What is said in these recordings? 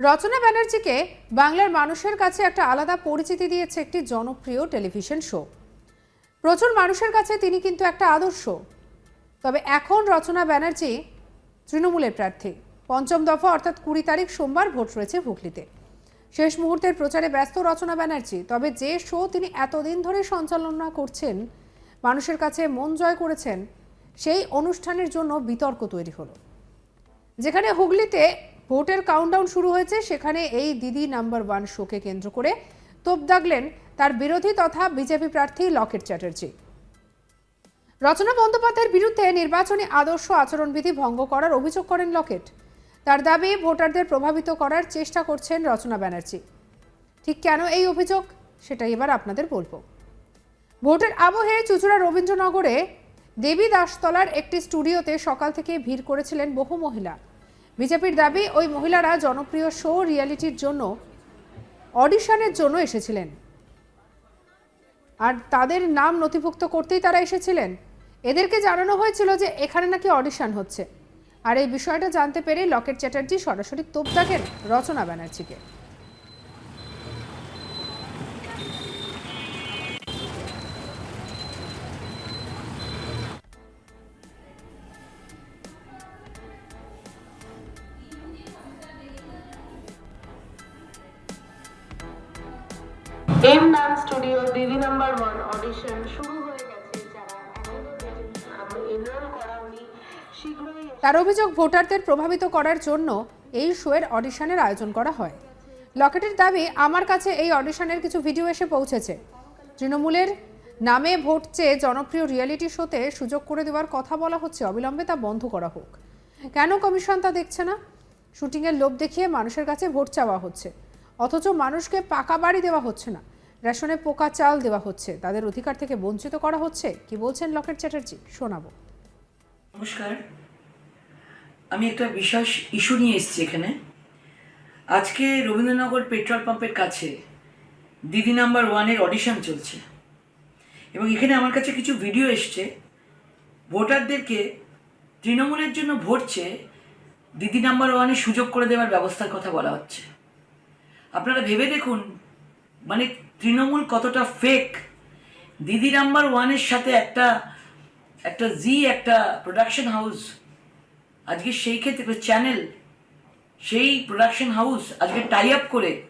রচনা ব্যানার্জিকে বাংলার মানুষের কাছে একটা আলাদা পরিচিতি দিয়েছে একটি জনপ্রিয় টেলিভিশন শো। প্রচুর মানুষের কাছে তিনি কিন্তু একটা আদর্শ। তবে এখন রচনা ব্যানার্জি তৃণমূলের প্রার্থী। পঞ্চম দফা অর্থাৎ কুড়ি তারিখ সোমবার ভোট রয়েছে হুগলিতে। শেষ মুহূর্তের প্রচারে ব্যস্ত রচনা ব্যানার্জি, তবে যে শো তিনি এতদিন ধরে সঞ্চালনা করছেন, মানুষের কাছে মন জয় করেছেন, সেই অনুষ্ঠানের জন্য বিতর্ক তৈরি হলো। যেখানে হুগলিতে ভোটের কাউন্টডাউন শুরু হয়েছে, সেখানে এই দিদি নাম্বার ওয়ান শোকে কেন্দ্র করে তোপ দাগলেন তার বিরোধী তথা বিজেপি প্রার্থী লকেট চ্যাটার্জি। রচনা বন্দ্যোপাধ্যায়ের বিরুদ্ধে নির্বাচনী আদর্শ আচরণবিধি ভঙ্গ করার অভিযোগ করেন লকেট। তার দাবি, ভোটারদের প্রভাবিত করার চেষ্টা করছেন রচনা ব্যানার্জি। ঠিক কেন এই অভিযোগ? সেটা এবার আপনাদের বলব। ভোটের আবহে চুচুড়া রবীন্দ্রনগরে দেবী দাসতলার একটি স্টুডিওতে সকাল থেকে ভিড় করেছিলেন বহু মহিলা। বিজেপির দাবি, ওই মহিলারা জনপ্রিয় শো রিয়ালিটির জন্য অডিশনের জন্য এসেছিলেন। আর তাদের নাম নথিভুক্ত করতেই তারা এসেছিলেন। এদেরকে জানানো হয়েছিল যে এখানে নাকি অডিশন হচ্ছে। আর এই বিষয়টা জানতে পেরে লকেট চ্যাটার্জি সরাসরি তোপ দাগেন রচনা ব্যানার্জিকে। এম নাম স্টুডিও দিদি নাম্বার ওয়ান অডিশন শুরু হয়ে গেছে তার অভিযোগ ভোটারদের প্রভাবিত করার জন্য এই শোয়ের অডিশনের আয়োজন করা হয়। লকেটের দাবি, আমার কাছে এই অডিশনের কিছু ভিডিও এসে পৌঁছেছে। তৃণমূলের নামে ভোট চেয়ে জনপ্রিয় রিয়েলিটি শোতে সুযোগ করে দেওয়ার কথা বলা হচ্ছে। অবিলম্বে তা বন্ধ করা হোক। কেন কমিশন তা দেখছে না? শুটিংয়ের লোভ দেখিয়ে মানুষের কাছে ভোট চাওয়া হচ্ছে। অথচ মানুষকে পাকা বাড়ি দেওয়া হচ্ছে না। রেশনে পোকা চাল দেওয়া হচ্ছে। তাদের অধিকার থেকে বঞ্চিত করা হচ্ছে। কি বলছেন লকেট চ্যাটার্জি? শোনাবো। নমস্কার। আমি একটা বিশেষ ইস্যু নিয়ে এসেছি এখানে। আজকে রবীন্দ্রনগর পেট্রোল পাম্পের কাছে দিদি নাম্বার ওয়ানের অডিশন চলছে। এবং এখানে আমার কাছে কিছু ভিডিও এসছে। ভোটারদেরকে তৃণমূলের জন্য ভোট চেয়ে দিদি নাম্বার ওয়ানে সুযোগ করে দেওয়ার ব্যবস্থার কথা বলা হচ্ছে। আপনারা ভেবে দেখুন মানে তৃণমূল কতটা ফেক দিদি নাম্বার ওয়ানের সাথে একটা একটা জি একটা প্রোডাকশন হাউস আজকে সেই ক্ষেত্রে চ্যানেল সেই প্রোডাকশন হাউস আজকে টাই আপ করে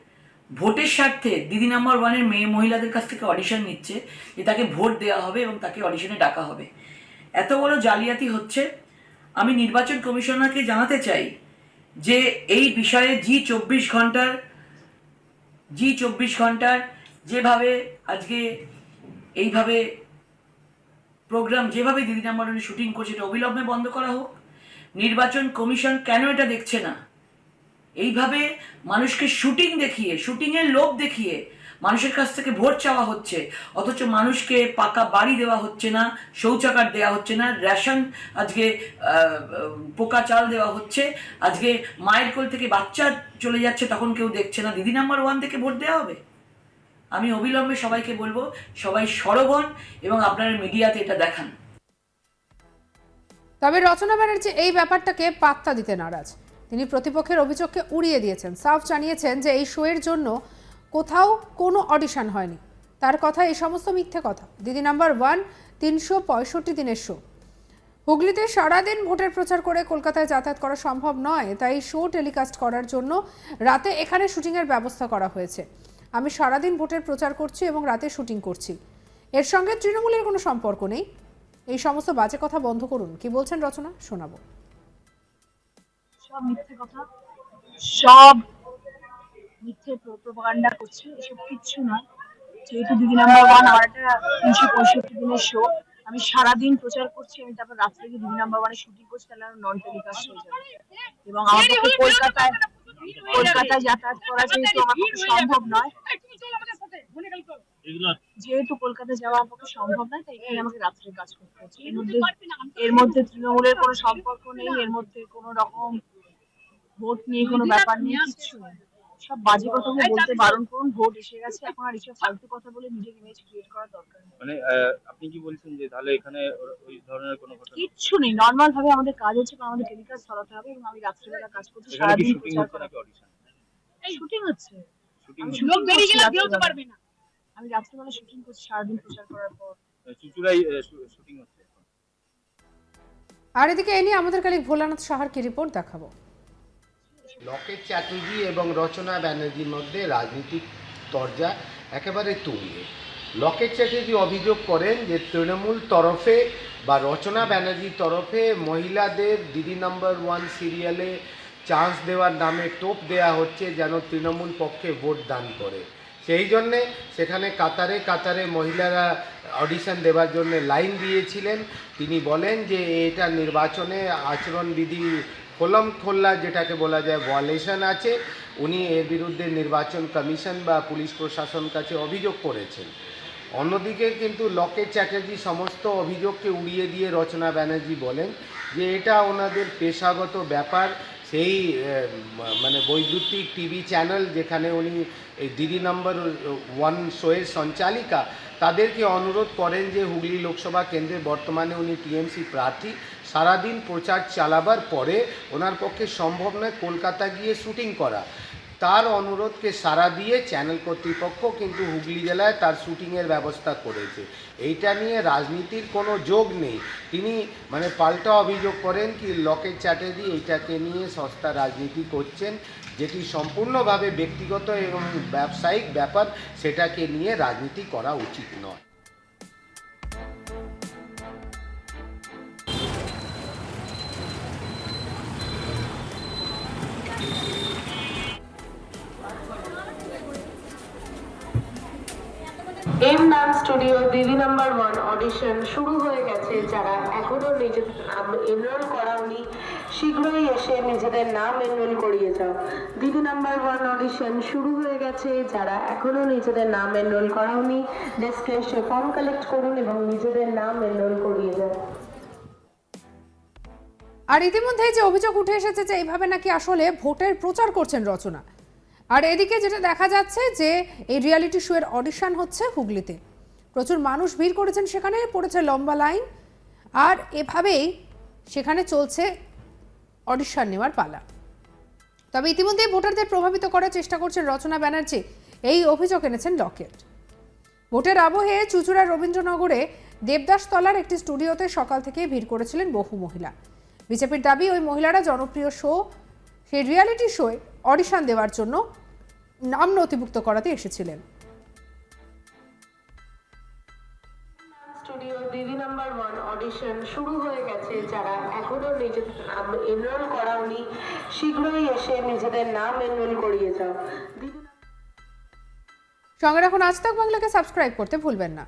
ভোটের স্বার্থে দিদি নাম্বার ওয়ানের মেয়ে মহিলাদের কাছ থেকে অডিশন নিচ্ছে যে তাকে ভোট দেওয়া হবে এবং তাকে অডিশনে ডাকা হবে। এত বড় জালিয়াতি হচ্ছে। আমি নির্বাচন কমিশনারকে জানাতে চাই যে এই বিষয়ে জি চব্বিশ ঘণ্টার জি চব্বিশ ঘণ্টার যেভাবে আজকে এইভাবে প্রোগ্রাম যেভাবে দিদি নাম্বার শুটিং করছে এটা অবিলম্বে বন্ধ করা হোক। নির্বাচন কমিশন কেন এটা দেখছে না? এইভাবে মানুষকে শুটিং দেখিয়ে শুটিংয়ের লোভ দেখিয়ে মানুষের কাছ থেকে ভোট চাওয়া হচ্ছে, অথচ মানুষকে পাকা বাড়ি দেওয়া হচ্ছে না, শৌচাগার দেওয়া হচ্ছে না, রেশন আজকে পোকা চাল দেওয়া হচ্ছে, আজকে মায়ের কোল থেকে বাচ্চা চলে যাচ্ছে, তখন কেউ দেখছে না। দিদি নাম্বার ওয়ান থেকে ভোট দেওয়া হবে? আমি অবিলম্বে সবাইকে বলব, সবাই সরব হন এবং আপনারা মিডিয়াতে এটা দেখান। তবে রচনা ব্যানার্জি এই ব্যাপারটাকে পাত্তা দিতে নারাজ। তিনি প্রতিপক্ষের অভিযোগকে উড়িয়ে দিয়েছেন। সাফ জানিয়েছেন যে এই শোয়ের জন্য কোথাও কোনো অডিশন হয়নি। তার কথা এই সমস্ত মিথ্যে কথা। দিদি নাম্বার ওয়ান, তিনশো পঁয়ষট্টি দিনের শো। হুগলিতে সারাদিন ভোটের প্রচার করে কলকাতায় যাতায়াত করা সম্ভব নয়, তাই শো টেলিকাস্ট করার জন্য রাতে এখানে শুটিংয়ের ব্যবস্থা করা হয়েছে। আমি সারাদিন ভোটের প্রচার করছি এবং রাতে শুটিং করছি। এর সঙ্গে তৃণমূলের কোনো সম্পর্ক নেই? এই সমস্ত বাজে কথা বন্ধ করুন। কি বলছেন রচনা? শোনাবো। সব মিথ্যে কথা? সব মিথ্যে প্রোপাগান্ডা করছে এসব কিচ্ছু নয়। যেহেতু দিদি নাম্বার ওয়ান আমার একটা তিনশো পঁয়ষট্টি দিনের শো আমি সারাদিন প্রচার করছি আমি তারপর রাত্রে গিয়ে দিদি নাম্বার ওয়ানে শুটিং করছি তাহলে আমার নন টেলিকাস্ট হয়ে যাবে। এবং আমার পক্ষে কলকাতায় কলকাতায় যাতায়াত করা যেহেতু আমার পক্ষে সম্ভব নয়। যেহেতু কলকাতায় যাওয়া আমার পক্ষে সম্ভব নয় তাই এখানে আমাকে রাত্রে কাজ করতে হচ্ছে। এর মধ্যে এর মধ্যে তৃণমূলের কোনো সম্পর্ক নেই এর মধ্যে কোনো রকম ভোট নিয়ে কোনো ব্যাপার নেই কিছু নেই। সব বাজে কথা বলতে বারণ করুন ভোট এসে গেছে এখন আর এসব ফালতু কথা বলে নিজের ইমেজ ক্রিয়েট করার দরকার নেই। মানে আপনি কি বলছেন যে তাহলে এখানে ওই ধরনের কোনো ঘটনা? কিচ্ছু নেই নর্মাল ভাবে আমাদের কাজ হচ্ছে আমাদের ধরাতে হবে এবং আমি রাত্রিবেলা কাজ করছি সারাদিন শুটিং প্রচার হচ্ছে করা নাকি অডিশন শুটিং হচ্ছে। শুটিং আমি শুটিং করছি রাত্রিবেলা। আমি রাত্রিবেলা শুটিং করছি সারাদিন প্রচার করার পর। চুচুড়াই শুটিং হচ্ছে আর এদিকে এ নিয়ে আমাদের কালিক ভোলানাথ সাহার কি রিপোর্ট দেখাবো? লকেট চ্যাটার্জি এবং রচনা ব্যানার্জির মধ্যে রাজনীতিক তরজা একেবারে তুঙ্গে। লকেট চ্যাটার্জি অভিযোগ করেন যে তৃণমূল তরফে বা রচনা ব্যানার্জির তরফে মহিলাদের দিদি নাম্বার ওয়ান সিরিয়ালে চান্স দেওয়ার নামে টোপ দেয়া হচ্ছে যেন তৃণমূল পক্ষে ভোট দান করে। সেই জন্যে সেখানে কাতারে কাতারে মহিলারা অডিশন দেওয়ার জন্য লাইন দিয়েছিলেন। তিনি বলেন যে এটা নির্বাচনে আচরণবিধি খোলম খোল্লা যেটাকে বলা যায় ভয়লেশন আছে। উনি এর বিরুদ্ধে নির্বাচন কমিশন বা পুলিশ প্রশাসন কাছে অভিযোগ করেছেন। অন্যদিকে কিন্তু লকেট চ্যাটার্জি সমস্ত অভিযোগকে উড়িয়ে দিয়ে রচনা ব্যানার্জি বলেন যে এটা ওনাদের পেশাগত ব্যাপার। সেই মানে বৈদ্যুতিক টিভি চ্যানেল যেখানে উনি এই দিদি নম্বর ওয়ান শোয়ের সঞ্চালিকা, তাদেরকে অনুরোধ করেন যে হুগলি লোকসভা কেন্দ্রে বর্তমানে উনি টিএমসি প্রার্থী, সারাদিন প্রচার চালাবার পরে ওনার পক্ষে সম্ভব নয় কলকাতা গিয়ে শুটিং করা। তার অনুরোধকে সাড়া দিয়ে চ্যানেল কর্তৃপক্ষ কিন্তু হুগলি জেলায় তার শুটিংয়ের ব্যবস্থা করেছে। এইটা নিয়ে রাজনীতির কোনো যোগ নেই। তিনি মানে পাল্টা অভিযোগ করেন কি, লকেট চ্যাটার্জি এইটাকে নিয়ে সস্তা রাজনীতি করছেন, যেটি সম্পূর্ণভাবে ব্যক্তিগত এবং ব্যবসায়িক ব্যাপার, সেটাকে নিয়ে রাজনীতি করা উচিত নয়। এম নাম স্টুডিও দিদি নাম্বার ওয়ান অডিশন শুরু হয়ে গেছে। যারা এখনও নিজেদের নাম এনরোল করাওনি, শীঘ্রই এসে নিজেদের নাম এনরোল করিয়ে যাও। দিদি নাম্বার ওয়ান অডিশন শুরু হয়ে গেছে। যারা এখনও নিজেদের নাম এনরোল করাওনি ডেস্কে এসে ফর্ম কালেক্ট করুন এবং নিজেদের নাম এনরোল করিয়ে যাও আর ইতিমধ্যেই যে অভিযোগ উঠে এসেছে যে এইভাবে নাকি আসলে ভোটের প্রচার করছেন রচনা আর এদিকে যেটা দেখা যাচ্ছে যে এই রিয়ালিটি শো এর অডিশন হচ্ছে হুগলিতে। প্রচুর মানুষ ভিড় করেছেন সেখানে, পড়েছে লম্বা লাইন। আর এভাবেই সেখানে চলছে অডিশন নেওয়ার পালা। তবে ইতিমধ্যে ভোটারদের প্রভাবিত করার চেষ্টা করছেন রচনা ব্যানার্জি। এই অভিযোগ এনেছেন লকেট। ভোটের আবহে চুচুড়ার রবীন্দ্রনগরে দেবদাস তলার একটি স্টুডিওতে সকাল থেকে ভিড় করেছিলেন বহু মহিলা। বিজেপির দাবি, ওই মহিলারা জনপ্রিয় শো সেই রিয়ালিটি শোয়ে অডিশন দেওয়ার জন্য নাম নথিভুক্ত করাতে এসেছিলেন। স্টুডিও দিদি নাম্বার ওয়ান অডিশন শুরু হয়ে গেছে। যারা এখনও নিজেদের নাম এনরোল করাওনি শীঘ্রই এসে নিজেদের নাম এনরোল করিয়ে যাও সঙ্গে রাখুন আজ তাক বাংলাকে সাবস্ক্রাইব করতে ভুলবেন না।